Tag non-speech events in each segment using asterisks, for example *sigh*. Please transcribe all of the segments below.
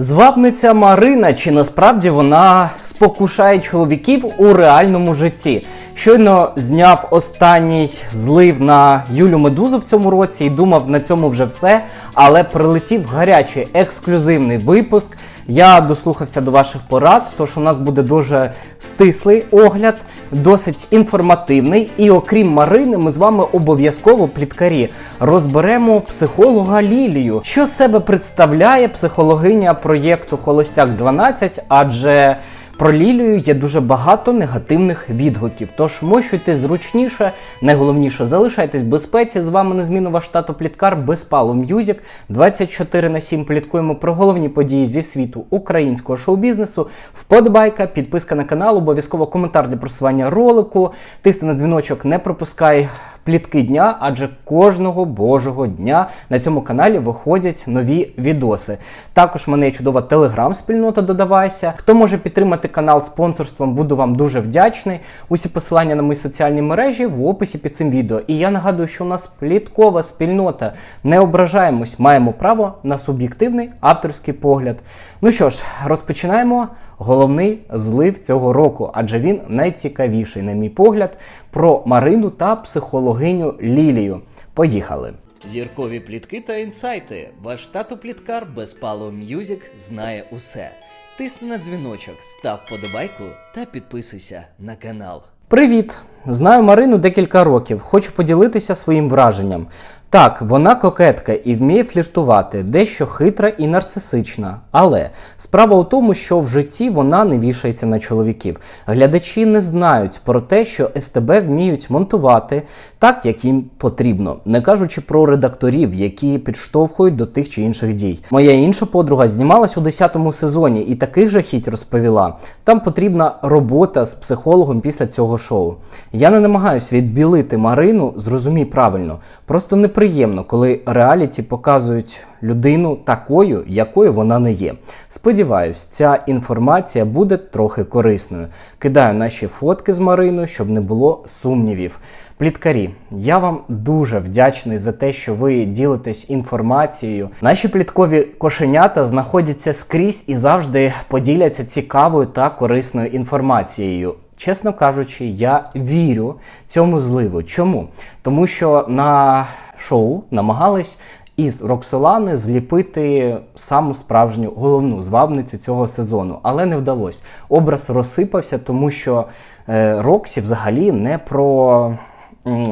Звабниця Марина, чи насправді вона спокушає чоловіків у реальному житті? Щойно зняв останній злив на Юлю Медузу в цьому році і думав на цьому вже все. Але прилетів гарячий ексклюзивний випуск. Я дослухався до ваших порад, тож у нас буде дуже стислий огляд, досить інформативний. І окрім Марини, ми з вами обов'язково пліткарі розберемо психолога Лілію. Що себе представляє психологиня проєкту Холостяк 12, адже про Лілію є дуже багато негативних відгуків. Тож мощуйте зручніше, найголовніше залишайтесь в безпеці. З вами незмінно ваш тато Пліткар Безпало М'юзік. 24 на 7 пліткуємо про головні події зі світу українського шоу-бізнесу. Вподобайка, підписка на канал, обов'язково коментар для просування ролику. Тисни на дзвіночок, не пропускай плітки дня, адже кожного божого дня на цьому каналі виходять нові відоси. Також в мене є чудова телеграм-спільнота додавайся. Хто може підтримати канал спонсорством, буду вам дуже вдячний. Усі посилання на мої соціальні мережі в описі під цим відео. І я нагадую, що у нас пліткова спільнота. Не ображаємось, маємо право на суб'єктивний авторський погляд. Ну що ж, розпочинаємо головний злив цього року, адже він найцікавіший, на мій погляд, про Марину та психологиню Лілію. Поїхали! Зіркові плітки та інсайти. Ваш тато пліткар Безпало М'юзік знає усе. Тисни на дзвіночок, став подобайку та підписуйся на канал. Привіт! Знаю Марину декілька років. Хочу поділитися своїм враженням. Так, вона кокетка і вміє фліртувати, дещо хитра і нарцисична. Але справа у тому, що в житті вона не вішається на чоловіків. Глядачі не знають про те, що СТБ вміють монтувати так, як їм потрібно, не кажучи про редакторів, які підштовхують до тих чи інших дій. Моя інша подруга знімалась у 10-му сезоні і таких же хіть розповіла. Там потрібна робота з психологом після цього шоу. Я не намагаюсь відбілити Марину, зрозумій правильно. Просто неприємно, коли реаліті показують людину такою, якою вона не є. Сподіваюсь, ця інформація буде трохи корисною. Кидаю наші фотки з Мариною, щоб не було сумнівів. Пліткарі, я вам дуже вдячний за те, що ви ділитесь інформацією. Наші пліткові кошенята знаходяться скрізь і завжди поділяться цікавою та корисною інформацією. Чесно кажучи, я вірю цьому зливу. Чому? Тому що на шоу намагались із Роксолани зліпити саму справжню головну звабницю цього сезону, але не вдалося. Образ розсипався, тому що е, Роксі взагалі не про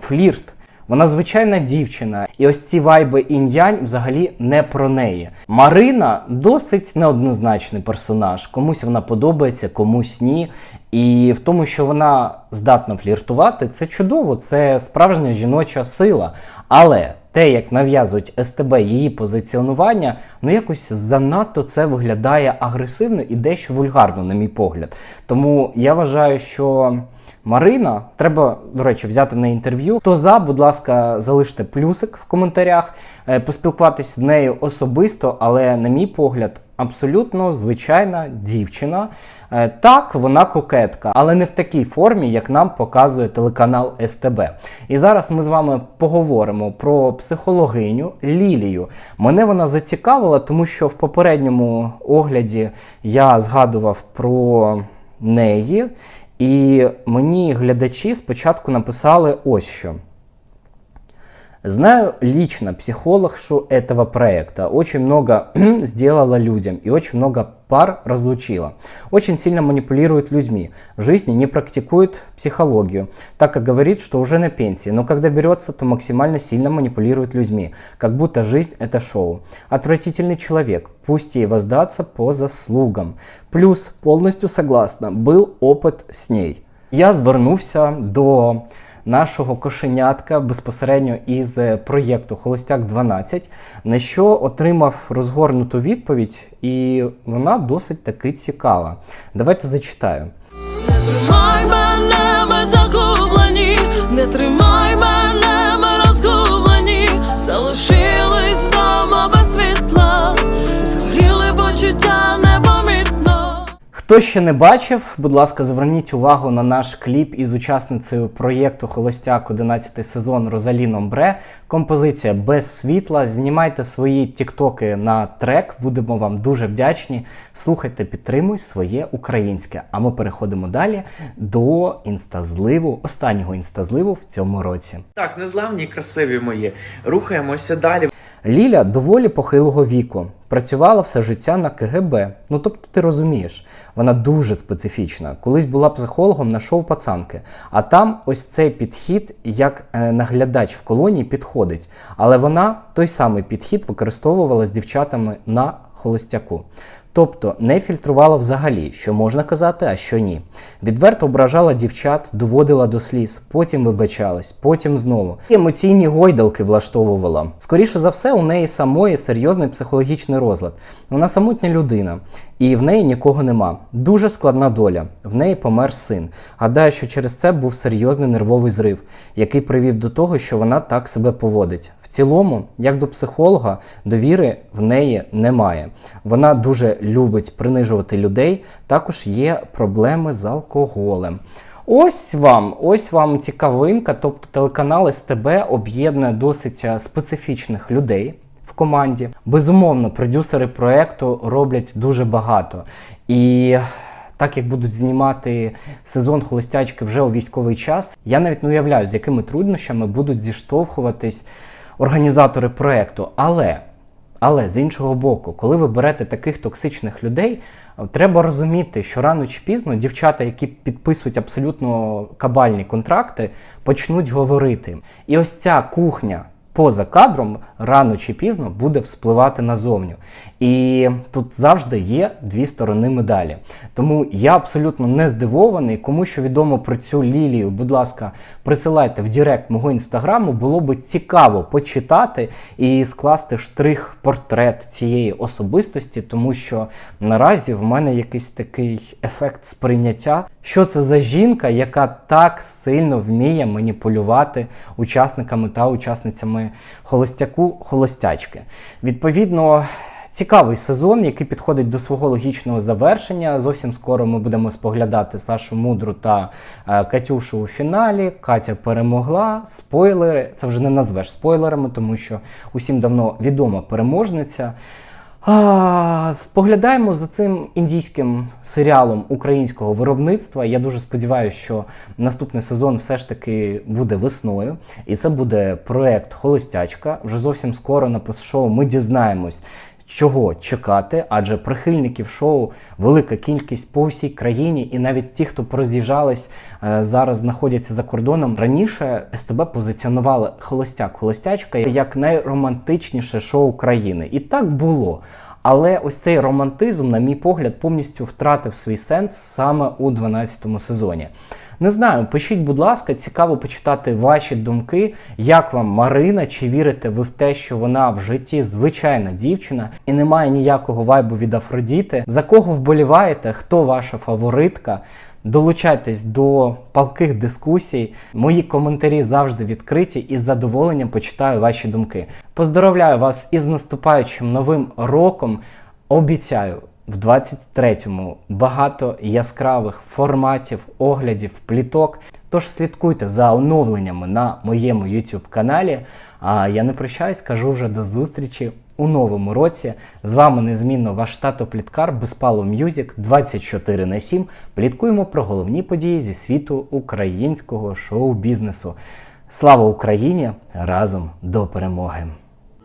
флірт. Вона звичайна дівчина, і ось ці вайби інь-янь взагалі не про неї. Марина досить неоднозначний персонаж. Комусь вона подобається, комусь ні. І в тому, що вона здатна фліртувати, це чудово, це справжня жіноча сила. Але те, як нав'язують СТБ її позиціонування, ну якось занадто це виглядає агресивно і дещо вульгарно, на мій погляд. Тому я вважаю, що. Марина, треба, до речі, взяти в неї інтерв'ю. Хто за, будь ласка, залиште плюсик в коментарях, е, поспілкуватись з нею особисто, але, на мій погляд, абсолютно звичайна дівчина. Е, Так, вона кокетка, але не в такій формі, як нам показує телеканал СТБ. І зараз ми з вами поговоримо про психологиню Лілію. Мене вона зацікавила, тому що в попередньому огляді я згадував про неї. І мені глядачі спочатку написали ось що. Знаю лично психологшу этого проекта. Очень много *clears throat* сделала людям и очень много пар разлучила. Очень сильно манипулирует людьми. В жизни не практикует психологию, так как говорит, что уже на пенсии. Но когда берется, то максимально сильно манипулирует людьми. Как будто жизнь это шоу. Отвратительный человек. Пусть ей воздаться по заслугам. Плюс полностью согласна. Был опыт с ней. Я звернувся до нашого кошенятка безпосередньо із е, проєкту Холостяк 12, на що отримав розгорнуту відповідь, і вона досить таки цікава. Давайте зачитаю. Хто ще не бачив, будь ласка, зверніть увагу на наш кліп із учасницею проєкту Холостяк 11 сезон Розалі Номбре. Композиція без світла. Знімайте свої тіктоки на трек, будемо вам дуже вдячні. Слухайте, підтримуй своє українське. А ми переходимо далі до інстазливу, останнього інстазливу в цьому році. Так, незламні, красиві мої. Рухаємося далі. Ліля доволі похилого віку. Працювала все життя на КГБ. Ну тобто ти розумієш, вона дуже специфічна. Колись була психологом на шоу пацанки. А там ось цей підхід, як е, наглядач в колонії, підходить. Але вона той самий підхід використовувала з дівчатами на холостяку. Тобто не фільтрувала взагалі, що можна казати, а що ні. Відверто ображала дівчат, доводила до сліз, потім вибачалась, потім знову. І емоційні гойдалки влаштовувала. Скоріше за все, у неї самої серйозний психологічний розлад. Вона самотня людина, і в неї нікого нема. Дуже складна доля. В неї помер син. Гадаю, що через це був серйозний нервовий зрив, який привів до того, що вона так себе поводить. Цілому, як до психолога, довіри в неї немає. Вона дуже любить принижувати людей. Також є проблеми з алкоголем. Ось вам, ось вам цікавинка. Тобто телеканал СТБ об'єднує досить е, специфічних людей в команді. Безумовно, продюсери проекту роблять дуже багато. І так як будуть знімати сезон холостячки вже у військовий час, я навіть не уявляю, з якими труднощами будуть зіштовхуватись організатори проекту. Але але з іншого боку, коли ви берете таких токсичних людей, е, треба розуміти, що рано чи пізно дівчата, які підписують абсолютно кабальні контракти, почнуть говорити. І ось ця кухня. Поза кадром рано чи пізно буде вспливати назовню. І тут завжди є дві сторони медалі. Тому я абсолютно не здивований. Кому що відомо про цю лілію, будь ласка, присилайте в Директ мого інстаграму. Було би цікаво почитати і скласти штрих-портрет цієї особистості, тому що наразі в мене якийсь такий ефект сприйняття. Що це за жінка, яка так сильно вміє маніпулювати учасниками та учасницями холостяку холостячки? Відповідно. Цікавий сезон, який підходить до свого логічного завершення. Зовсім скоро ми будемо споглядати Сашу Мудру та е, Катюшу у фіналі. Катя перемогла. Спойлери, це вже не назвеш спойлерами, тому що усім давно відома переможниця. А, споглядаємо за цим індійським серіалом українського виробництва. Я дуже сподіваюся, що наступний сезон все ж таки буде весною, і це буде проект Холостячка. Вже зовсім скоро на постшоу ми дізнаємось. Чого чекати, адже прихильників шоу велика кількість по всій країні, і навіть ті, хто пороз'їжджались, е, зараз знаходяться за кордоном. Раніше СТБ позиціонували холостяк, холостячка як найромантичніше шоу країни, і так було. Але ось цей романтизм, на мій погляд, повністю втратив свій сенс саме у 12 сезоні. Не знаю, пишіть, будь ласка, цікаво почитати ваші думки. Як вам Марина? Чи вірите ви в те, що вона в житті звичайна дівчина і не має ніякого вайбу від Афродіти? За кого вболіваєте? Хто ваша фаворитка? Долучайтесь до палких дискусій. Мої коментарі завжди відкриті і з задоволенням почитаю ваші думки. Поздоровляю вас із наступаючим новим роком. Обіцяю. В 23-му багато яскравих форматів, оглядів, пліток. Тож слідкуйте за оновленнями на моєму YouTube каналі. А я не прощаюсь, кажу вже до зустрічі у новому році. З вами незмінно ваш тато Пліткар Безпало М'юзік 24 на 7. Пліткуємо про головні події зі світу українського шоу-бізнесу. Слава Україні! Разом до перемоги!